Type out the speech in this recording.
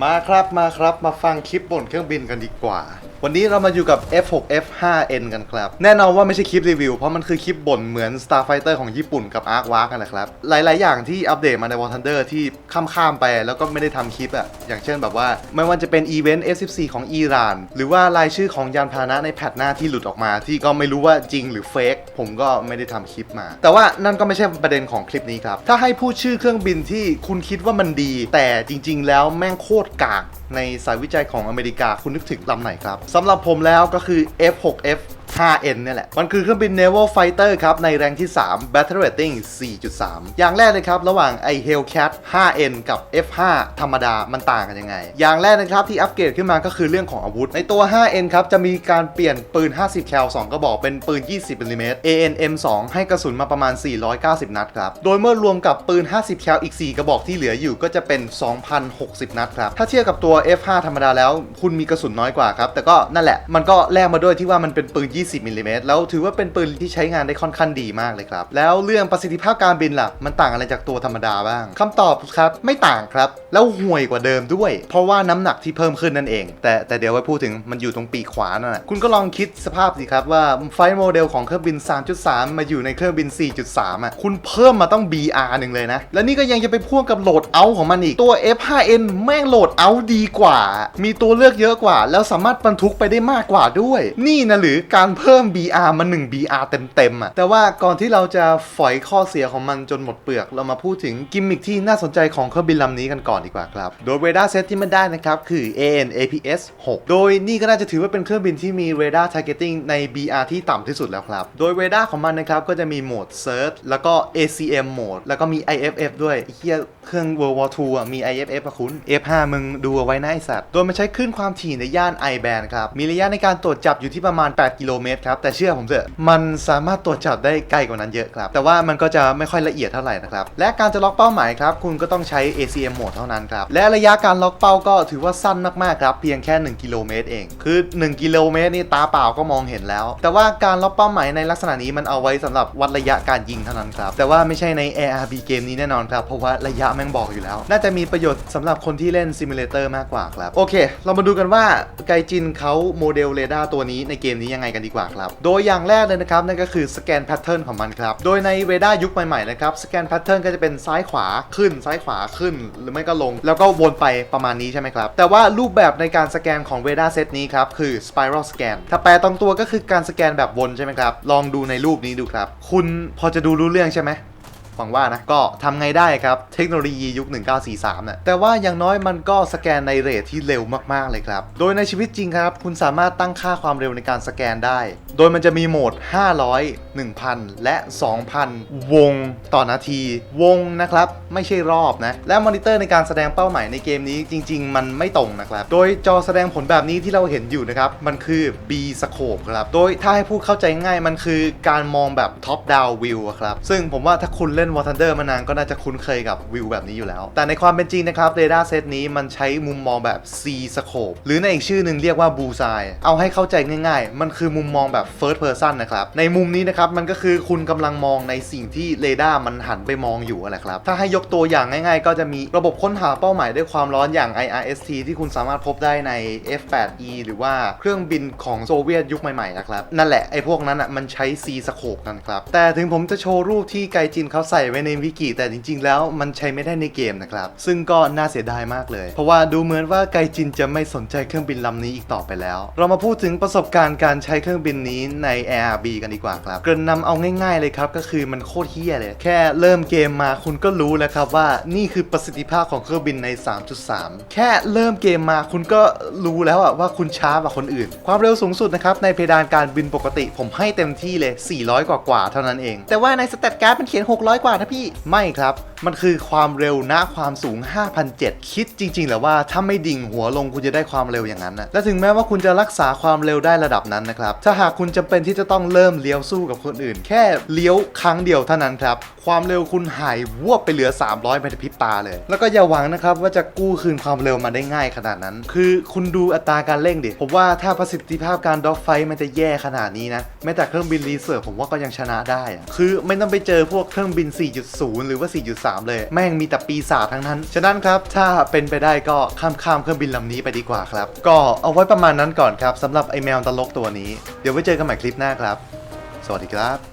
มาครับมาครับมาฟังคลิปบนเครื่องบินกันดีกว่า วันนี้เรามาอยู่กับ F6 F5N กันครับ แน่นอนว่าไม่ใช่คลิปรีวิว เพราะมันคือคลิปบ่นเหมือน Starfighter ของญี่ปุ่นกับ Arc w a r กันแหละครับ หลาย ๆ อย่างที่อัปเดตมาใน War Thunder ที่ข้ามๆไปแล้วก็ไม่ได้ทำคลิปอะอย่างเช่นแบบว่า ไม่ว่าจะเป็นอีเวนต์ F14 ของอิหร่าน หรือว่ารายชื่อของยานพาหนะในแพทหน้าที่หลุดออกมา ที่ก็ไม่รู้ว่าจริงหรือเฟกผมก็ไม่ได้ทำคลิปมา แต่ว่านั่นก็ไม่ใช่ประเด็นของคลิปนี้ครับถ้าให้พูดชื่อเครื่องบินที่คุณคิดว่ามันดี แต่จริง ๆ แล้วแม่งโคตรกากในสายวิจัยของอเมริกาคุณนึกถึงลำไหนครับสำหรับผมแล้วก็คือ F6F 5N เนี่ยแหละ มันคือเครื่องบิน Naval Fighter ครับ ในแรงที่ 3 Battle Rating 4.3 อย่างแรกเลยครับ ระหว่างไอ Hellcat 5N กับ F5 ธรรมดา มันต่างกันยังไง อย่างแรกนะครับที่อัปเกรดขึ้นมาก็คือเรื่องของอาวุธ ในตัว 5N ครับ จะมีการเปลี่ยนปืน 50 แคล 2 กระบอกเป็นปืน 20มิลลิเมตร AN M2 ให้กระสุนมาประมาณ 490 นัดครับ โดยเมื่อรวมกับปืน 50 แคลอีก 4 กระบอกที่เหลืออยู่ก็จะเป็น 2,060 นัดครับ ถ้าเทียบกับตัว F5 ธรรมดาแล้ว คุณมีกระสุนน้อยกว่าครับ แต่ก็นั่นแหละ มันก็แลกมาด้วยที่ว่ามันเป็นปืน 20มิลลิเมตรแล้วถือว่าเป็นปืนที่ใช้งานได้ค่อนข้างดีมากเลยครับ แล้วเรื่องประสิทธิภาพการบินล่ะ มันต่างอะไรจากตัวธรรมดาบ้างคำตอบครับ ไม่ต่างครับ แล้วห่วยกว่าเดิมด้วย เพราะว่าน้ำหนักที่เพิ่มขึ้นนั่นเอง แต่แต่เดี๋ยวไว้พูดถึงมันอยู่ตรงปีกขวานั่นแหละคุณก็ลองคิดสภาพสิครับว่าไฟล์โมเดลของเครื่องบิน 3.3 มาอยู่ในเครื่องบิน 4.3 อะ คุณเพิ่มมาต้อง BR หนึ่งเลยนะ แล้วนี่ก็ยังจะไปพ่วงกับโหลดเอาของมันอีกตัว F5N แม่งโหลดเอาดีกว่า มีตัวเลือกเยอะกว่า แล้วสามารถบรรทุกไปได้มากกว่าด้วย นี่นะหรือการเพิ่ม BR มา 1 BR เต็มๆอะ แต่ว่าก่อนที่เราจะฝอยข้อเสียของมันจนหมดเปลือก เรามาพูดถึงกิมมิคที่น่าสนใจของเครื่องบินลำนี้กันก่อนดีกว่าครับ โดยเรดาร์เซตที่มันได้นะครับ คือ AN APS 6 โดยนี่ก็น่าจะถือว่าเป็นเครื่องบินที่มีเรดาร์ targeting ใน BR ที่ต่ำที่สุดแล้วครับ โดยเรดาร์ของมันนะครับก็จะมีโหมด Search แล้วก็ ACM โหมด แล้วก็มี IFF ด้วยเฮียเครื่อง World War II อะมี IFF อะคุณ F5 มึงดูเอาไว้นะไอสัตว์ โดยมันใช้คลื่นความถี่ในย่าน I band ครับ มีระยะในการตรวจจับอยู่ที่ประมาณ 8 กิโลเมตรครับ แต่เชื่อผมเถอะ มันสามารถตรวจจับได้ไกล้กว่านั้นเยอะครับ แต่ว่ามันก็จะไม่ค่อยละเอียดเท่าไหร่นะครับ และการจะล็อกเป้าหมายครับ คุณก็ต้องใช้ ACM โหมดเท่านั้นครับ และระยะการล็อกเป้าก็ถือว่าสั้นมากๆครับ เพียงแค่ 1 กิโลเมตรเอง คือ 1 กิโลเมตรนี่ตาเปล่าก็มองเห็นแล้ว แต่ว่าการล็อกเป้าหมายในลักษณะนี้มันเอาไว้สำหรับวัดระยะการยิงเท่านั้นครับ แต่ว่าไม่ใช่ใน ARB เกมนี้แน่นอนครับ เพราะว่าระยะแม่งบอกอยู่แล้ว น่าจะมีประโยชน์สำหรับคนที่เล่นซิมูเลเตอร์มากกว่าครับ โอเค เรามาดูกันว่าไกจินเขาโมเดลเรดาร์ตัวนี้ในเกมนี้ยังไงกันดีกว่าครับ โดยอย่างแรกเลยนะครับนั่นก็คือสแกนแพทเทิร์นของมันครับ โดยในเรดายุคใหม่ๆนะครับสแกนแพทเทิร์นก็จะเป็นซ้ายขวาขึ้นซ้ายขวาขึ้น หรือไม่ก็ลง แล้วก็วนไปประมาณนี้ใช่ไหมครับ แต่ว่ารูปแบบในการสแกนของเรดาเซตนี้ครับคือ spiral scan ถ้าแปลตรงตัวก็คือการสแกนแบบวนใช่ไหมครับลองดูในรูปนี้ดูครับ คุณพอจะดูรู้เรื่องใช่ไหม หวังว่านะ ก็ทำไงได้ครับ เทคโนโลยียุค 1943น่ะแต่ว่าอย่างน้อยมันก็สแกนในเรทที่เร็วมากๆเลยครับ โดยในชีวิตจริงครับ คุณสามารถตั้งค่าความเร็วในการสแกนได้ โดยมันจะมีโหมด 500 1,000 และ 2,000 วงต่อนาที วงนะครับ ไม่ใช่รอบนะ และมอนิเตอร์ในการแสดงเป้าหมายในเกมนี้จริง ๆ มันไม่ตรงนะครับ โดยจอแสดงผลแบบนี้ที่เราเห็นอยู่นะครับ มันคือ B scope ครับ โดยถ้าให้พูดเข้าใจง่ายมันคือการมองแบบ top down view อะครับ ซึ่งผมว่าถ้าคุณเล่น War Thunder มานานก็น่าจะคุ้นเคยกับวิวแบบนี้อยู่แล้ว แต่ในความเป็นจริงนะครับเรดาร์เซตนี้มันใช้มุมมองแบบ C scope หรือในอีกชื่อหนึ่งเรียกว่า bullseye เอาให้เข้าใจง่ายๆ มันคือมุมมองแบบ first person นะครับ ในมุมนี้นะครับมันก็คือคุณกำลังมองในสิ่งที่เรดาร์มันหันไปมองอยู่อะไรครับ ถ้าให้ยกตัวอย่างง่ายๆ ก็จะมีระบบค้นหาเป้าหมายด้วยความร้อนอย่าง IRST ที่คุณสามารถพบได้ใน F8E หรือว่าเครื่องบินของโซเวียตยุคใหม่ๆนะครับ นั่นแหละไอ้พวกนั้นอะมันใช้ C scope กันครับ แต่ถึงผมจะโชว์รูปที่ไกจินเขาใส่ไว้ในวิกิแต่จริง ๆ แล้วมันใช้ไม่ได้ในเกมนะครับ ซึ่งก็น่าเสียดายมากเลย เพราะว่าดูเหมือนว่าไกจินจะไม่สนใจเครื่องบินลำนี้อีกต่อไปแล้ว เรามาพูดถึงประสบการณ์การใช้เครื่องบินนี้ใน ARB กันดีกว่าครับ เกริ่นนำเอาง่าย ๆ เลยครับ ก็คือมันโคตรเฮี้ยเลย แค่เริ่มเกมมาคุณก็รู้แล้วครับว่านี่คือประสิทธิภาพของเครื่องบินใน 3.3 แค่เริ่มเกมมาคุณก็รู้แล้วอะว่าคุณช้ากว่าคนอื่น ความเร็วสูงสุดนะครับในเพดานการบินปกติ ผมให้เต็มที่เลย 400 กว่ากว่าๆเท่านั้นเอง แต่ว่าในสเตตการ์ดมันเขียน 600กว่านะพี่ไม่ครับ มันคือความเร็วณความสูง 5,007 คิดจริงๆแหละว่าถ้าไม่ดิ่งหัวลงคุณจะได้ความเร็วอย่างนั้นนะและถึงแม้ว่าคุณจะรักษาความเร็วได้ระดับนั้นนะครับ ถ้าหากคุณจำเป็นที่จะต้องเริ่มเลี้ยวสู้กับคนอื่น แค่เลี้ยวครั้งเดียวเท่านั้นครับ ความเร็วคุณหายววบไปเหลือ 300ไปในพริบตาเลย แล้วก็อย่าหวังนะครับว่าจะกู้คืนความเร็วมาได้ง่ายขนาดนั้น คือคุณดูอัตราการเร่งดิ ผมว่าถ้าประสิทธิภาพการด็อกไฟมันจะแย่ขนาดนี้นะแม้แต่เครื่องบินรีเซิร์ฟผมว่าก็ยังชนะได้อะคือไม่ต้องไปเจอพวกเครื่องบิน 4.0 หรือว่า3 เลย แม่งมีแต่ปีศาจทั้งนั้น ฉะนั้นครับ ถ้าเป็นไปได้ก็ข้ามข้ามเครื่องบินลำนี้ไปดีกว่าครับ ก็เอาไว้ประมาณนั้นก่อนครับสำหรับไอแมวตลกตัวนี้ เดี๋ยวไว้เจอกันใหม่คลิปหน้าครับ สวัสดีครับ